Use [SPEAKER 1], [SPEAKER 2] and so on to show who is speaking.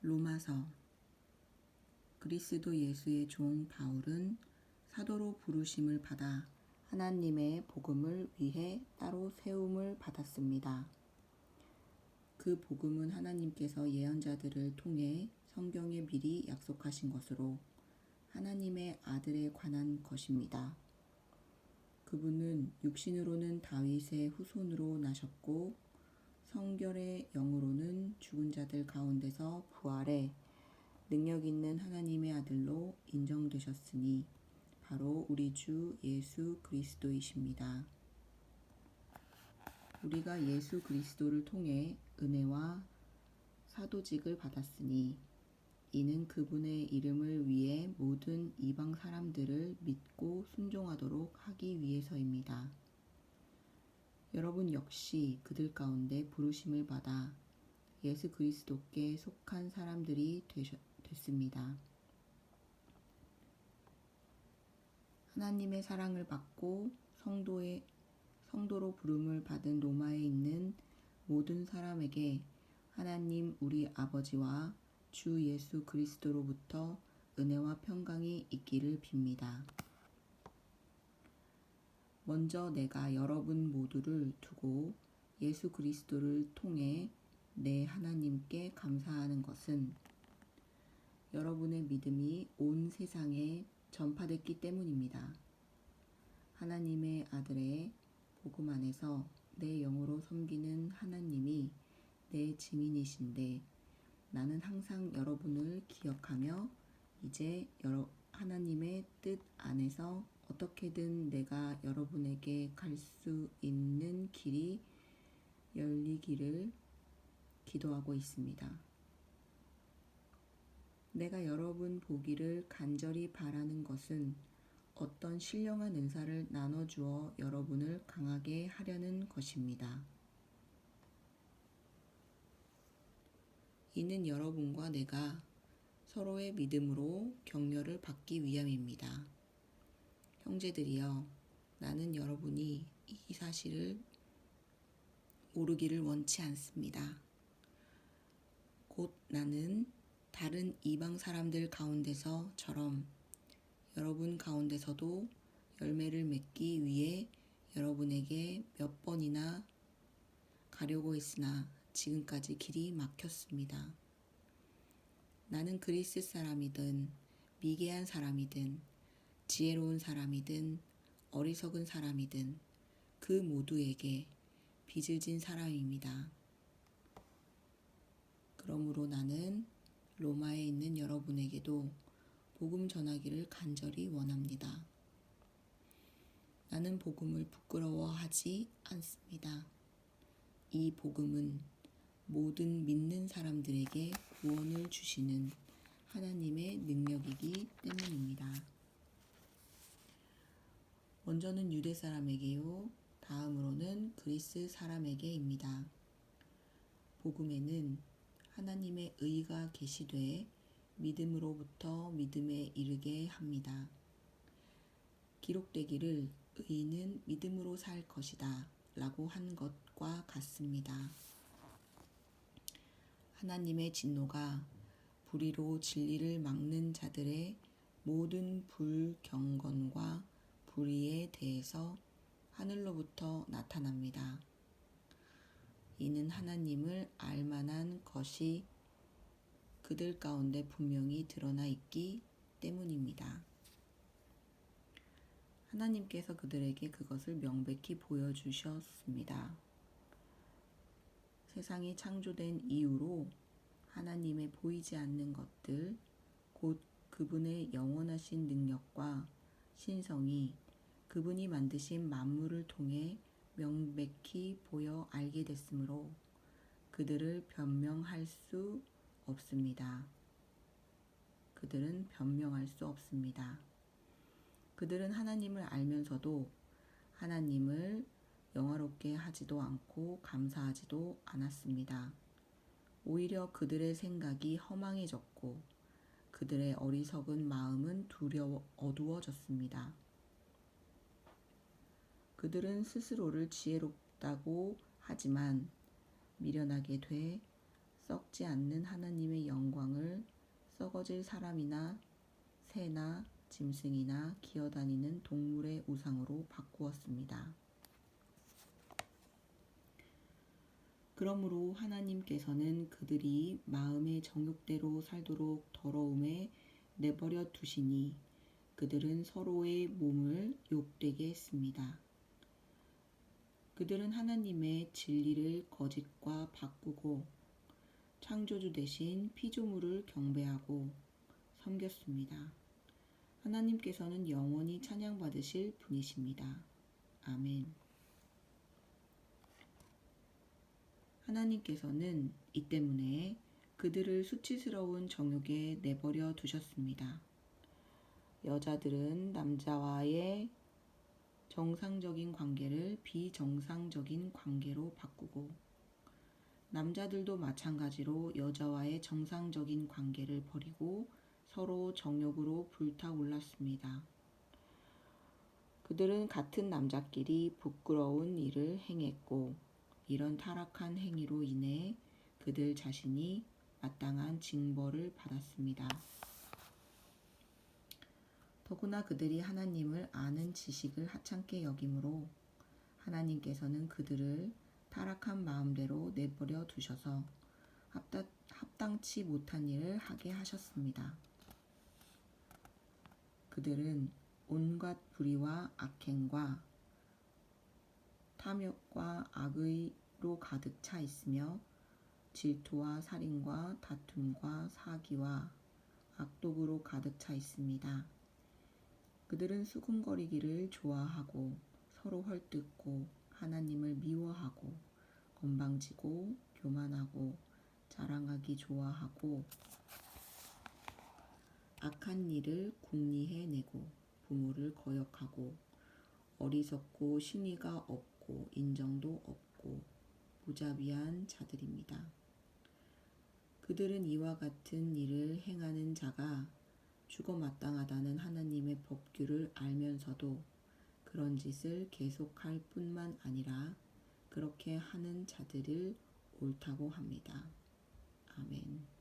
[SPEAKER 1] 로마서 그리스도 예수의 종 바울은 사도로 부르심을 받아 하나님의 복음을 위해 따로 세움을 받았습니다. 그 복음은 하나님께서 예언자들을 통해 성경에 미리 약속하신 것으로 하나님의 아들에 관한 것입니다. 그분은 육신으로는 다윗의 후손으로 나셨고 성결의 영으로는 죽은 자들 가운데서 부활해 능력 있는 하나님의 아들로 인정되셨으니 바로 우리 주 예수 그리스도이십니다. 우리가 예수 그리스도를 통해 은혜와 사도직을 받았으니 이는 그분의 이름을 위해 모든 이방 사람들을 믿고 순종하도록 하기 위해서입니다. 여러분 역시 그들 가운데 부르심을 받아 예수 그리스도께 속한 사람들이 되셨, 됐습니다. 하나님의 사랑을 받고 성도의 성도로 부름을 받은 로마에 있는 모든 사람에게 하나님 우리 아버지와 주 예수 그리스도로부터 은혜와 평강이 있기를 빕니다. 먼저 내가 여러분 모두를 두고 예수 그리스도를 통해 내 하나님께 감사하는 것은 여러분의 믿음이 온 세상에 전파됐기 때문입니다. 하나님의 아들의 복음 안에서 내 영으로 섬기는 하나님이 내 증인이신데 나는 항상 여러분을 기억하며 이제 여러 하나님의 뜻 안에서 어떻게든 내가 여러분에게 갈 수 있는 길이 열리기를 기도하고 있습니다. 내가 여러분 보기를 간절히 바라는 것은 어떤 신령한 은사를 나눠주어 여러분을 강하게 하려는 것입니다. 이는 여러분과 내가 서로의 믿음으로 격려를 받기 위함입니다. 형제들이여, 나는 여러분이 이 사실을 모르기를 원치 않습니다. 곧 나는 다른 이방 사람들 가운데서처럼 여러분 가운데서도 열매를 맺기 위해 여러분에게 몇 번이나 가려고 했으나 지금까지 길이 막혔습니다. 나는 그리스 사람이든 미개한 사람이든 지혜로운 사람이든 어리석은 사람이든 그 모두에게 빚을 진 사람입니다. 그러므로 나는 로마에 있는 여러분에게도 복음 전하기를 간절히 원합니다. 나는 복음을 부끄러워하지 않습니다. 이 복음은 모든 믿는 사람들에게 구원을 주시는 하나님의 능력이기 때문입니다. 먼저는 유대 사람에게요, 다음으로는 그리스 사람에게입니다. 복음에는 하나님의 의가 계시되 믿음으로부터 믿음에 이르게 합니다. 기록되기를 의인은 믿음으로 살 것이다 라고 한 것과 같습니다. 하나님의 진노가 불의로 진리를 막는 자들의 모든 불경건과 불의에 대해서 하늘로부터 나타납니다. 이는 하나님을 알만한 것이 그들 가운데 분명히 드러나 있기 때문입니다. 하나님께서 그들에게 그것을 명백히 보여주셨습니다. 세상이 창조된 이후로 하나님의 보이지 않는 것들, 곧 그분의 영원하신 능력과 신성이 그분이 만드신 만물을 통해 명백히 보여 알게 됐으므로 그들을 변명할 수 없습니다. 그들은 변명할 수 없습니다. 그들은 하나님을 알면서도 하나님을 영화롭게 하지도 않고 감사하지도 않았습니다. 오히려 그들의 생각이 허망해졌고 그들의 어리석은 마음은 두려워 어두워졌습니다. 그들은 스스로를 지혜롭다고 하지만 미련하게 돼 썩지 않는 하나님의 영광을 썩어질 사람이나 새나 짐승이나 기어다니는 동물의 우상으로 바꾸었습니다. 그러므로 하나님께서는 그들이 마음의 정욕대로 살도록 더러움에 내버려 두시니 그들은 서로의 몸을 욕되게 했습니다. 그들은 하나님의 진리를 거짓과 바꾸고 창조주 대신 피조물을 경배하고 섬겼습니다. 하나님께서는 영원히 찬양받으실 분이십니다. 아멘. 하나님께서는 이 때문에 그들을 수치스러운 정욕에 내버려 두셨습니다. 여자들은 남자와의 정상적인 관계를 비정상적인 관계로 바꾸고 남자들도 마찬가지로 여자와의 정상적인 관계를 버리고 서로 정욕으로 불타올랐습니다. 그들은 같은 남자끼리 부끄러운 일을 행했고 이런 타락한 행위로 인해 그들 자신이 마땅한 징벌을 받았습니다. 더구나 그들이 하나님을 아는 지식을 하찮게 여김으로 하나님께서는 그들을 타락한 마음대로 내버려 두셔서 합당치 못한 일을 하게 하셨습니다. 그들은 온갖 불의와 악행과 탐욕과 악의로 가득 차 있으며 질투와 살인과 다툼과 사기와 악독으로 가득 차 있습니다. 그들은 수군거리기를 좋아하고 서로 헐뜯고 하나님을 미워하고 건방지고 교만하고 자랑하기 좋아하고 악한 일을 궁리해내고 부모를 거역하고 어리석고 신의가 없고 인정도 없고 무자비한 자들입니다. 그들은 이와 같은 일을 행하는 자가 죽어 마땅하다는 하나님의 법규를 알면서도 그런 짓을 계속할 뿐만 아니라 그렇게 하는 자들을 옳다고 합니다. 아멘.